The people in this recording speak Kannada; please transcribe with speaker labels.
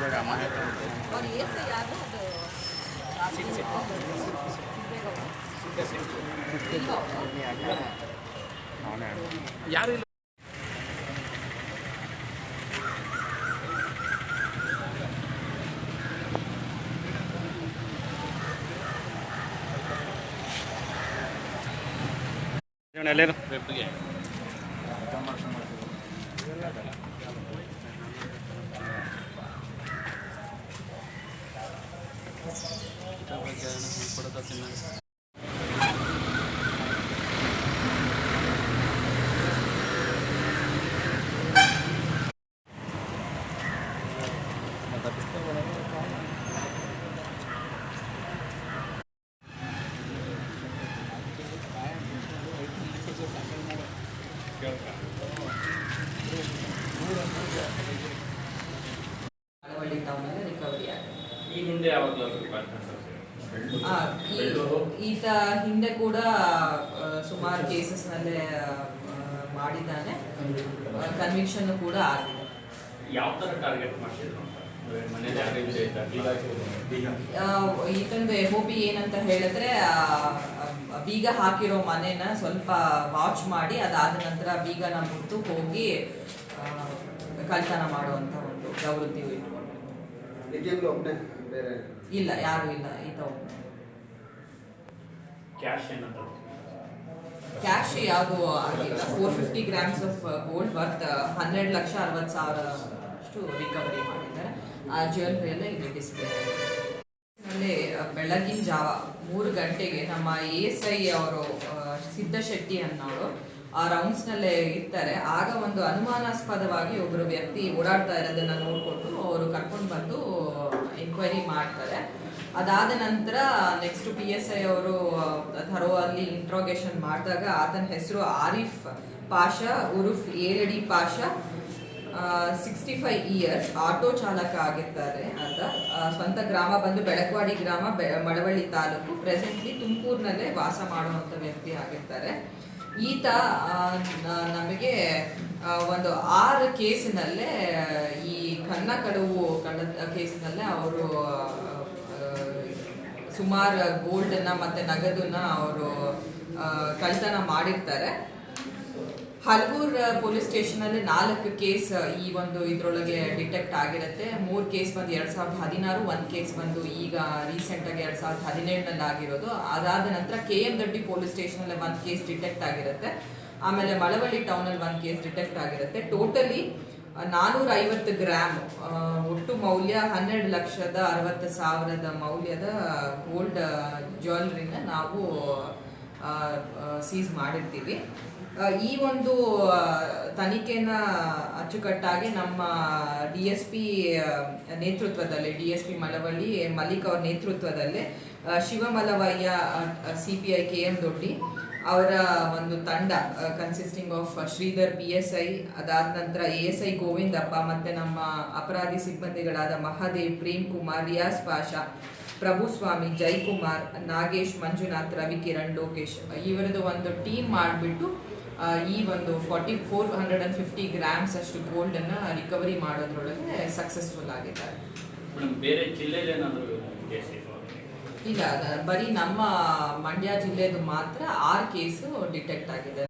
Speaker 1: ಬೇಡ ಮಾಹಿತಿ
Speaker 2: ಅವ್ರು ಏಸ ಯಾರು ಅದು
Speaker 1: ಯಾರು ಇಲ್ಲ ಎಲ್ಲೇನು ವೆಬ್ಗೆ
Speaker 2: ಮಳವಳ್ಳಿ ಟೌನಲ್ಲಿ ರಿಕವರಿ ಆಗಿದೆ
Speaker 3: ಈ ಮುಂದೆ ಯಾವಾಗಲೂ
Speaker 2: ಆ, ಈ- ಈತ ಹಿಂದೆ ಕೂಡ ಸುಮಾರು ಕೇಸಸ್ ಕೇಸಸ್ನಲ್ಲೇ ಮಾಡಿದ್ದಾನೆ. ಕನ್ವಿಕ್ಷನ್ ಕೂಡ ಆಗಿದೆ.
Speaker 3: ಯಾವ ತರ ಟಾರ್ಗೆಟ್ ಮಾಡ್ತಿದ್ರು
Speaker 2: ಈತಂದು ಎಫ್ ಒ ಪಿ ಏನಂತ ಹೇಳಿದ್ರೆ ಬೀಗ ಹಾಕಿರೋ ಮನೆನ ಸ್ವಲ್ಪ ವಾಚ್ ಮಾಡಿ ಅದಾದ ನಂತರ ಬೀಗನ ಮುಟ್ಟು ಹೋಗಿ ಕಳ್ತನ ಮಾಡುವಂತ ಒಂದು ಪ್ರವೃತ್ತಿ ಇಟ್ಕೊಂಡು ಇಲ್ಲ ಯಾರು ಇಲ್ಲ ಈತ ಒಬ್ಬನೇ.
Speaker 3: ಕ್ಯಾಶ್ ಏನಂತ
Speaker 2: ಕ್ಯಾಶ್ ಯಾವುದು ಆಗಿಲ್ಲ four fifty grams of gold worth ಹನ್ನೆರಡು ಲಕ್ಷ ಅರವತ್ತು ಸಾವಿರ ಅಷ್ಟು ರಿಕವರಿ ಮಾಡಿದ್ದಾರೆ. ಆ ಜ್ಯುವೆಲ್ರಿ ಎಲ್ಲ ಇಲ್ಲಿ ಡಿಸ್ಪ್ಲೇ ಬೆಳಗಿನ ಜಾವ, ಮೂರು ಗಂಟೆಗೆ ನಮ್ಮ ಎ ಎಸ್ ಐ ಅವರು ಸಿದ್ದಶೆಟ್ಟಿ ಅನ್ನೋರು ಆ ರೌಂಡ್ಸ್ ನಲ್ಲೇ ಇರ್ತಾರೆ. ಆಗ ಒಂದು ಅನುಮಾನಾಸ್ಪದವಾಗಿ ಒಬ್ಬರು ವ್ಯಕ್ತಿ ಓಡಾಡ್ತಾ ಇರೋದನ್ನ ನೋಡ್ಕೊಂಡು ಅವರು ಕರ್ಕೊಂಡು ಬಂದು ಎನ್ಕ್ವೈರಿ ಮಾಡ್ತಾರೆ. ಅದಾದ ನಂತರ ನೆಕ್ಸ್ಟ್ ಪಿ ಎಸ್ ಐ ಅವರು ಥರೋ ಅಲ್ಲಿ ಇಂಟ್ರೋಗೇಷನ್ ಮಾಡಿದಾಗ ಆತನ ಹೆಸರು ಆರಿಫ್ ಪಾಷಾ, ಉರುಫ್ ಏರಡಿ Pasha sixty five years auto ಚಾಲಕ ಆಗಿರ್ತಾರೆ ಅಂತ ಸ್ವಂತ ಗ್ರಾಮ ಬಂದು ಬೆಳಕವಾಡಿ ಗ್ರಾಮ ಮಳವಳ್ಳಿ ತಾಲೂಕು. ಪ್ರೆಸೆಂಟ್ಲಿ ತುಮಕೂರಿನಲ್ಲೇ ವಾಸ ಮಾಡುವಂಥ ವ್ಯಕ್ತಿ ಆಗಿರ್ತಾರೆ ಈತ ನಮಗೆ ಒಂದು ಆರು ಕೇಸಿನಲ್ಲೇ, ಈ ಕನ್ನ ಕಡುವು ಕಳ್ಳ ಕೇಸಿನಲ್ಲೇ ಅವರು ಸುಮಾರು ಗೋಲ್ಡನ್ನ ಮತ್ತೆ ನಗದನ್ನ ಅವರು ಕಳ್ತನ ಮಾಡಿರ್ತಾರೆ. ಹಲಗೂರ್ ಪೊಲೀಸ್ ಸ್ಟೇಷನ್ ಅಲ್ಲಿ ನಾಲ್ಕು ಕೇಸ್, ಈ ಒಂದು ಇದ್ರೊಳಗೆ ಡಿಟೆಕ್ಟ್ ಆಗಿರುತ್ತೆ. ಮೂರ್ ಕೇಸ್ ಬಂದು ಎರಡ್ ಸಾವಿರದ ಹದಿನಾರು, ಒಂದ್ ಕೇಸ್ ಬಂದು ಈಗ ರೀಸೆಂಟ್ ಆಗಿ ಎರಡ್ ಸಾವಿರದ ಹದಿನೇಳನಲ್ಲಿ ಆಗಿರೋದು. ಅದಾದ ನಂತರ K M Doddi police station ಅಲ್ಲಿ ಒಂದ್ ಕೇಸ್ ಡಿಟೆಕ್ಟ್ ಆಗಿರುತ್ತೆ. ಆಮೇಲೆ ಮಳವಳ್ಳಿ ಟೌನ್ ಅಲ್ಲಿ ಒಂದ್ ಕೇಸ್ ಡಿಟೆಕ್ಟ್ ಆಗಿರುತ್ತೆ. ಟೋಟಲಿ ನಾನೂರ ಐವತ್ತು ಗ್ರಾಮ್ ಒಟ್ಟು ಮೌಲ್ಯ ಹನ್ನೆರಡು ಲಕ್ಷದ ಅರವತ್ತು ಸಾವಿರದ ಮೌಲ್ಯದ ಗೋಲ್ಡ್ ಜ್ಯುವೆಲ್ರಿನ ನಾವು ಸೀಸ್ ಮಾಡಿರ್ತೀವಿ. ಈ ಒಂದು ತನಿಖೆನ ಅಚ್ಚುಕಟ್ಟಾಗಿ ನಮ್ಮ ಡಿ ಎಸ್ ಪಿ ನೇತೃತ್ವದಲ್ಲಿ, D S P Malavalli Mallik ಅವರ ನೇತೃತ್ವದಲ್ಲಿ Shivamalavaiah C P I K M Doddi ಅವರ ಒಂದು ತಂಡ consisting of Sridhar P S I ಅದಾದ ನಂತರ ಎ ಎಸ್ ಐ ಗೋವಿಂದಪ್ಪ ಮತ್ತೆ ನಮ್ಮ ಅಪರಾಧಿ ಸಿಬ್ಬಂದಿಗಳಾದ ಮಹಾದೇವ್, ಪ್ರೇಮ್ ಕುಮಾರ್ ರಿಯಾಸ್ ಪಾಷಾ ಪ್ರಭುಸ್ವಾಮಿ ಜೈಕುಮಾರ್, ನಾಗೇಶ್, ಮಂಜುನಾಥ್, ರವಿ ಕಿರಣ್, ಲೋಕೇಶ್ ಇವರದ್ದು ಒಂದು ಟೀಮ್ ಮಾಡಿಬಿಟ್ಟು ಈ ಒಂದು forty four hundred and fifty grams ಅಷ್ಟು ಗೋಲ್ಡ್ ಅನ್ನ ರಿಕವರಿ ಮಾಡೋದ್ರೊಳಗೆ ಸಕ್ಸಸ್ಫುಲ್ ಆಗಿದ್ದಾರೆ.
Speaker 3: ಬೇರೆ
Speaker 2: ಈಗ ಬರೀ ನಮ್ಮ ಮಂಡ್ಯ ಜಿಲ್ಲೆದು ಮಾತ್ರ ಆರು ಕೇಸು ಡಿಟೆಕ್ಟ್ ಆಗಿದೆ.